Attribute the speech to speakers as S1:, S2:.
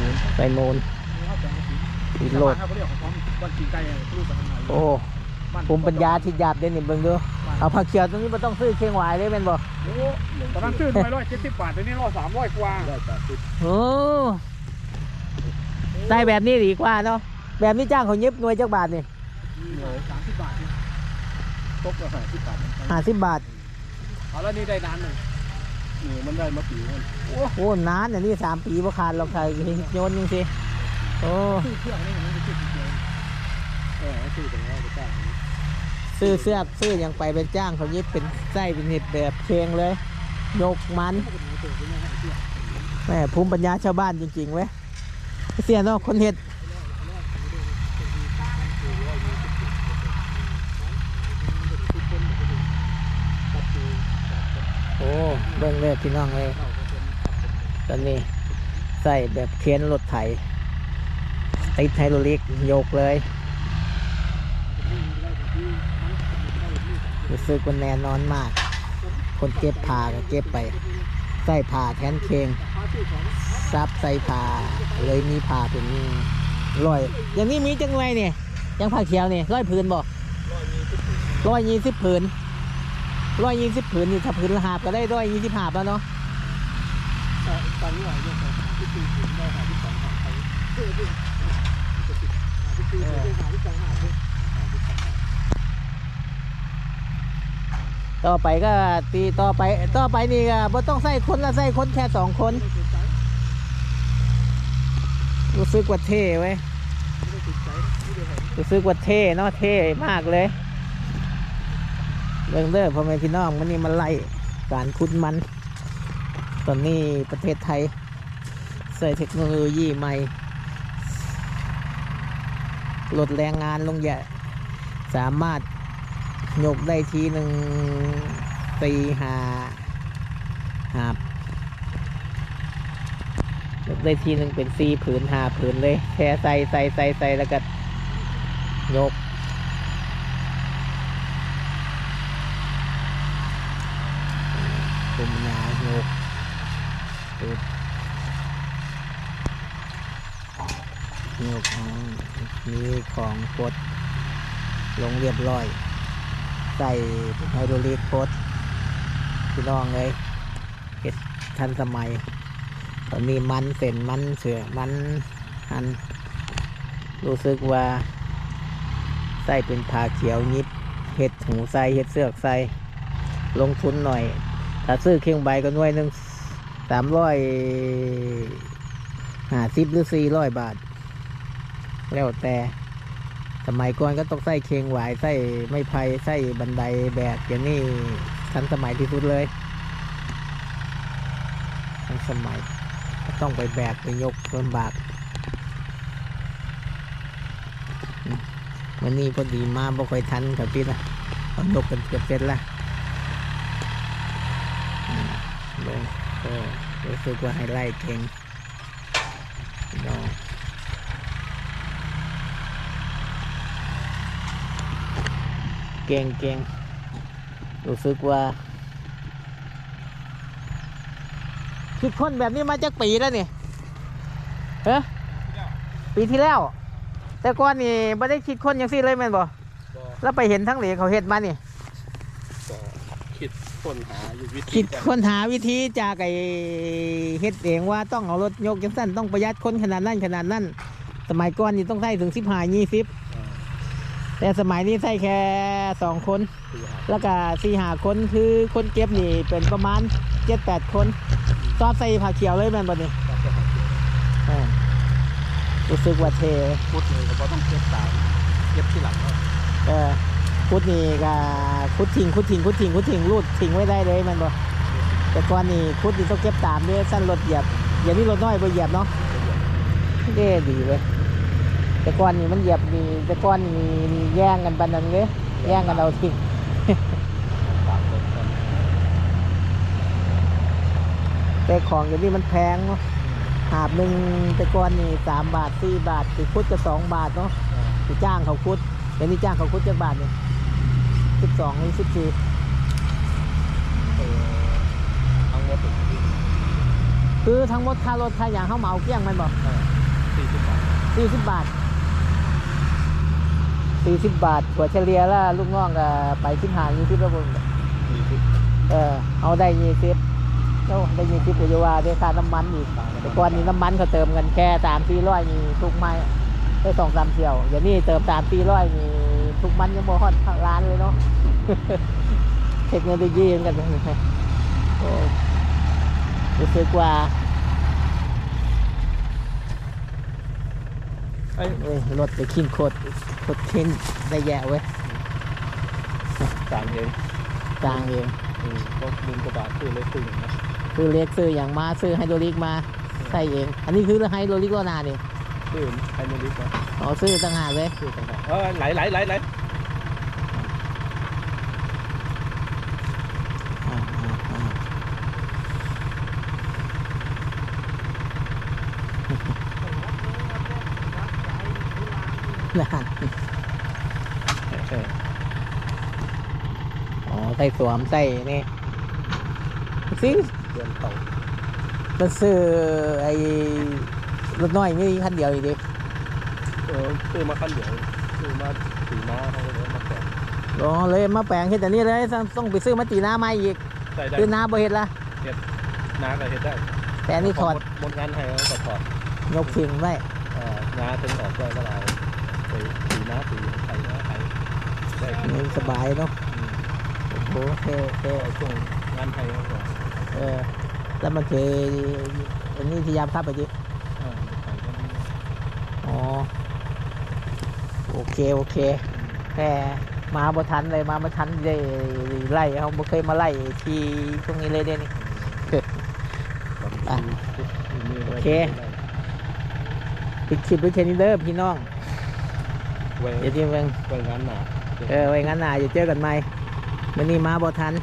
S1: มูล
S2: ใส่มูลอีโลด
S3: เขาเรียกของพร้อมวันนไก่รูปไปทำงาน
S2: โอ้ภูมิปัญญาที่หยาบเด่นนี่เบิ่งดูเอาผักเขียวตรงนี้มันต้องซื้อเคียงหวายเลยแม่นบ่
S3: ตอนนั้นซื้อหน่วยร้อยเจ็ดสิบบาทเดี๋ยวนี้ร้อยสามร้อยกว่า
S2: โอ้ได้แบบนี้ดีกว่าเนาะแบบนี้จ้างเขาเย็บหน่วยจักบาทนี่
S3: หน่วยสามสิบบาท
S1: ตกละห้าสิบบาท
S2: ห้าสิบบาท
S3: เอาแล้วนี่ได้นานหนึ่ง
S1: นี่มันได้มาปีมัน
S2: โอ้โหนานอันนี้สามปีบ่ขาดหรอกใครโยนยังสิโอ้
S3: ซื้อเครื่องนี่มันไม่ใช่เครื่อง
S1: เออซื้อแต่ว่าไปจ้าง
S2: ซื้อเสื้อซื้อยังไปเป็นจ้างเขาย็บเป็นไส้เป็นเห็ดแบบเพลงเลย ยกมันแหมภูมิปัญญาชาวบ้านจริงๆเว้ยเสียนาะคนเห็ด โอ้เบิ่งเลยพี่น้องเลยตอนนี้ใส่แบบเคียนรถไถติดไฮโดรลิกยกเลย รู้สึกว่าแน่นอนมาก คนเก็บผ่าก็เก็บไป ใส่ผ่าแทนเคงซับใส่ผ่าเลยมีผ่าเป็นร้อย อย่างนี้มีจังไรเนี่ยยังผ่าเขียวเนี่ยร้อยผืนบอกร้อยยี่สิบผืน ร้อยยี่สิบผืนนี่ถ้าผืนละหาบก็ได้ร้อยยี่สิบหาบแล้วเนาะ
S1: ตอนนี้ว่าเนี่ยที่ปีถึงได้หาที่สองหาไปเออที่ปีถึงได้หาที่สองหาไป
S2: ต่อไปก็ตีต่อไปต่อไปนี่ก็บ่ต้องใส่คนละใส่คนแค่สองคน รู้สึกว่าเท่เว้ยรู้สึกว่าเท่เนาะเท่มากเลย เรื่องเด้อพ่อแม่พี่น้องมันนี่มันไล่การขุดมัน ตอนนี้ประเทศไทย ใส่เทคโนโลยีใหม่ลดแรงงานลงเยอะสามารถยกได้ทีหนึ่งตีหาหาบยกได้ทีหนึ่งเป็นสี่ผืนหาผืนเลยแค่ใส่ใส่ใส่ใส่แล้วก็ยก คุมยายกปึ๊บยกของมีของกด ลงเรียบร้อย ใส่ไฮโดรลิกโคตรพี่น้องเลยเห็ดทันสมัย ตอนนี้มันเส้นมันเสือมันหัน รู้สึกว่าใส่เป็นผ้าเขียวยิบเห็ดหูใส่เห็ดเสือกใส่ลงทุนหน่อย ถ้าซื้อเครื่องใบก็หน่วยหนึ่งสามร้อยห้าสิบหรือสี่ร้อยบาท แล้วแต่สมัยก่อนก็ต้องใส่เคียงหวายใส่ไม้ไผ่ใส่บันไดแบกอย่างนี้ทันสมัยที่สุดเลยทันสมัยต้องไปแบกไปยกลำบากวันนี้พอดีมาบ่ค่อยทันครับพี่นะเอายกกันเกือบเสร็จละอืม ลงก็รู้สึกว่าให้ไล่เก่งน้องเก่งเก่งรู้สึกว่าคิดคนแบบนี้มาจากปีแล้วนี่เฮ้ปีที่แล้ว แต่ก่อนนี่ไม่ได้คิดคนอย่างซี่เลยแม่นบ่แล้วไปเห็นทั้งเหลเขาเฮ็ดมานี่
S1: ก็คิด ค้นหาอยู่วิธี
S2: คิดค้นหาวิธีจากไอเฮ็ดเองว่าต้องเอารถยกจังสั้นต้องประหยัดคนขนาดนั้นขนาดนั้น สมัยก่อนนี่ต้องใช้ถึงสิบห้ายี่สิบแต่สมัยนี้ใช้แค่สองคน แล้วก็สี่หาคนคือคนเก็บนี่เป็นประมาณเจ็ดแปดคนซอสใส่ผักเขียวเลยแม่นบ่นี่เออรู้สึกว่าเท
S1: พุทธเลยก็ต้องเก็บตามเก็บที่หลังเนาะ
S2: เออ คุดนี่ก็คุดทิ้งคุดทิ้งคุดทิ้งคุดทิ้งรูดทิ้งไว้ได้เลยมันบ่แต่ก่อนนี่คุดนี่ต้องเก็บตามด้วยสั้นรถเหยียบอย่างนี้รถน้อยไปเหยียบเนาะเด้ดีเว้ยแต่ก่อนนี่มันเหยียบนี่แต่ก่อนนี่แย่งกันปันนั้นเลยแย่งกันเอาทิ้งแต่ของอย่างนี้มันแพงเนาะหาบหนึ่งแต่ก่อนนี่สามบาทสี่บาทติคุดก็สองบาทเนาะจ้างเขาคุดเดี๋ยวนี้จ้างเขาคุดจักบาทเนี่ย สิบสองหรือสิบสี่
S1: เออทั้งหมด
S2: คือทั้งหมดค่ารถค่าอย่างเขาเหมาเกลี้ยงแมันบอก
S3: สี่สิบบาท
S2: สี่สิบบาทสี่สิบบาทถั่วเฉลี่ยแล้วลูกน้องก็ไปสิบห้ายี่สิบแล้วบน
S3: สี่สิบ
S2: เออเอาได้ยี่สิบโอ้ได้ยี่สิบก็จะว่าได้ค่าน้ำมันอีกแต่ก่อนนี้น้ำมันเขาเติมกันแค่สามสี่ร้อยนี่ทุกไม้ได้สองสามเที่ยวเดี๋ยวนี้เติมสามสี่ร้อยนี่ ทุกมันยังโมฮอดล้านเลยเนาะเทคโนโลยีเหมือนกันนะโอ้รู้สึกว่า
S3: ไอ้ย
S2: เอ้ยรถไปขิ้นโคตรโคตรขิ้นได้แย่เว้ย
S3: ต่างเอง
S2: กลางเอง
S3: อืมก็หมื่นกว่าบาทคือเลยคืออย่างนะ
S2: ซื้อเล็กซื้ออย่างมาซื้อไฮโดรลิกมาใส่เอง อันนี้คือไฮโดรลิกล้อหนานี่
S3: คือไฮโมลิกนะ
S2: อ๋อซื้อต่างหากเลย
S3: คือต่างหากเออไหลไหลไหลไหล
S2: อ่าอ่าอ่า นั่น
S3: ใช่
S2: อ๋อใส่สวมใส่นี่ซิ
S3: เดือนเต่า
S2: มันซื้อไอ้รถน้อยมีคันเดียวอีกดิ
S3: เออซื้อมาคันเดียวซื้อมาสีม้าเขาเลยมาแข่ง
S2: อ๋อเลยมาแปลงเฮ็ดแต่นี้เลยต้องต้องไปซื้อมาตีน้าใหม่อีก
S3: ใส่ได้
S2: คือน้าบ่เฮ็ดละ
S3: น้าก็เห็นได้
S2: แต่อันนี้ถอด
S3: หมหมดงานให้แล้วก็ถอด
S2: ยกทิ้งไว้
S3: เอ่องาถึงออกได้แล้วเอาไป สีม้าสีไทยนะไทยได้
S2: นี่สบายเนาะ
S3: อืม
S2: โอ้โหโอเคโอเค
S3: เอาช่วงงานไทยเขาก่อน
S2: เออแล้วมันเคยอันนี้ที่ยามครับไปดิ
S3: อ่าไทยก็มี
S2: อ๋อโอเคโอเคแต่มาบ่ทันเลยมาบ่ทันได้ไล่เขาบ่เคยมาไล่ที่ตรงนี้เลยเด้นี่อะโอเคปิดคลิปไว้แค่นี้เด้อพี่น้อง
S3: ไว้
S2: เดี๋ยวที่เบิ่ง
S3: ไว้งานหนา
S2: เออไว้งั้นน่ะจะเจอกันใหม่วันนี้มาบ่ทัน